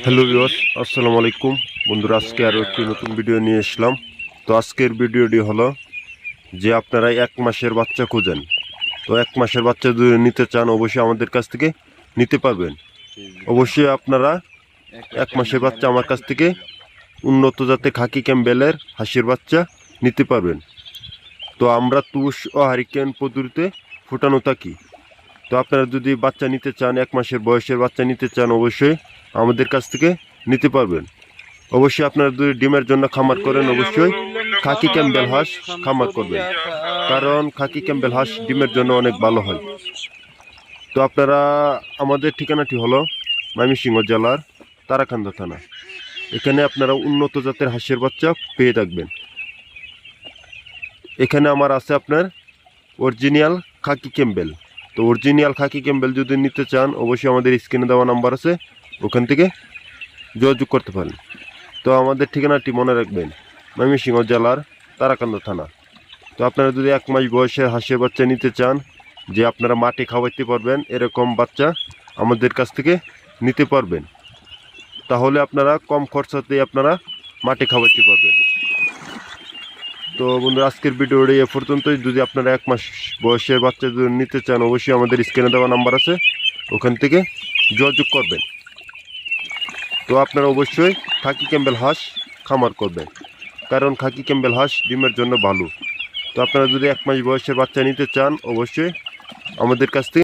Hello viewers, আসসালামু আলাইকুম। বন্ধুরা, আজকে আরও একটি নতুন ভিডিও নিয়ে এসলাম। তো আজকের ভিডিওটি হলো যে আপনারা এক মাসের বাচ্চা খোঁজেন। তো এক মাসের বাচ্চা যদি নিতে চান, অবশ্যই আমাদের কাছ থেকে নিতে পারবেন। অবশ্যই আপনারা এক মাসের বাচ্চা আমার কাছ থেকে উন্নত জাতে খাকি ক্যাম্বেলের হাসির বাচ্চা নিতে পারবেন। তো আমরা তুষ ও হারিকেন পদ্ধতিতে ফুটানো থাকি। তো আপনারা যদি বাচ্চা নিতে চান, এক মাসের বয়সের বাচ্চা নিতে চান, অবশ্যই আমাদের কাছ থেকে নিতে পারবেন। অবশ্যই আপনারা যদি ডিমের জন্য খামার করেন, অবশ্যই খাকি ক্যাম্বেল হাঁস খামার করবেন। কারণ খাকি ক্যাম্বেল হাঁস ডিমের জন্য অনেক ভালো হয়। তো আপনারা, আমাদের ঠিকানাটি হলো ময়মনসিংহ জেলার তারাকান্দা থানা। এখানে আপনারা উন্নত জাতের হাঁসের বাচ্চা পেয়ে থাকবেন। এখানে আমার আছে আপনার অরিজিনাল খাকি ক্যাম্বেল। তো অরিজিনাল খাকি ক্যাম্বেল যদি নিতে চান, অবশ্যই আমাদের স্ক্রিনে দেওয়া নাম্বার আছে। ওখান থেকে যোগাযোগ করতে পারেন। তো আমাদের ঠিকানাটি মনে রাখবেন, ময়মনসিংহ জেলার তারাকান্দ থানা। তো আপনারা যদি এক মাস বয়সের হাঁসের বাচ্চা নিতে চান, যে আপনারা মাঠে খাওয়াইতে পারবেন, এরকম বাচ্চা আমাদের কাছ থেকে নিতে পারবেন। তাহলে আপনারা কম খরচাতেই আপনারা মাঠে খাওয়াইতে পারবেন। তো বন্ধুরা, আজকের ভিডিওটি এ পর্যন্তই। যদি আপনারা এক মাস বয়সের বাচ্চা যদি নিতে চান, অবশ্যই আমাদের স্ক্রিনে দেওয়া নাম্বার আছে। ওখান থেকে যোগাযোগ করবেন। তো আপনারা অবশ্যই খাকি ক্যাম্বেল হাঁস খামার করবেন। কারণ খাকি ক্যাম্বেল হাঁস ডিমের জন্য ভালো। তো আপনারা যদি এক মাস বয়সের বাচ্চা নিতে চান, অবশ্যই আমাদের কাছ থেকে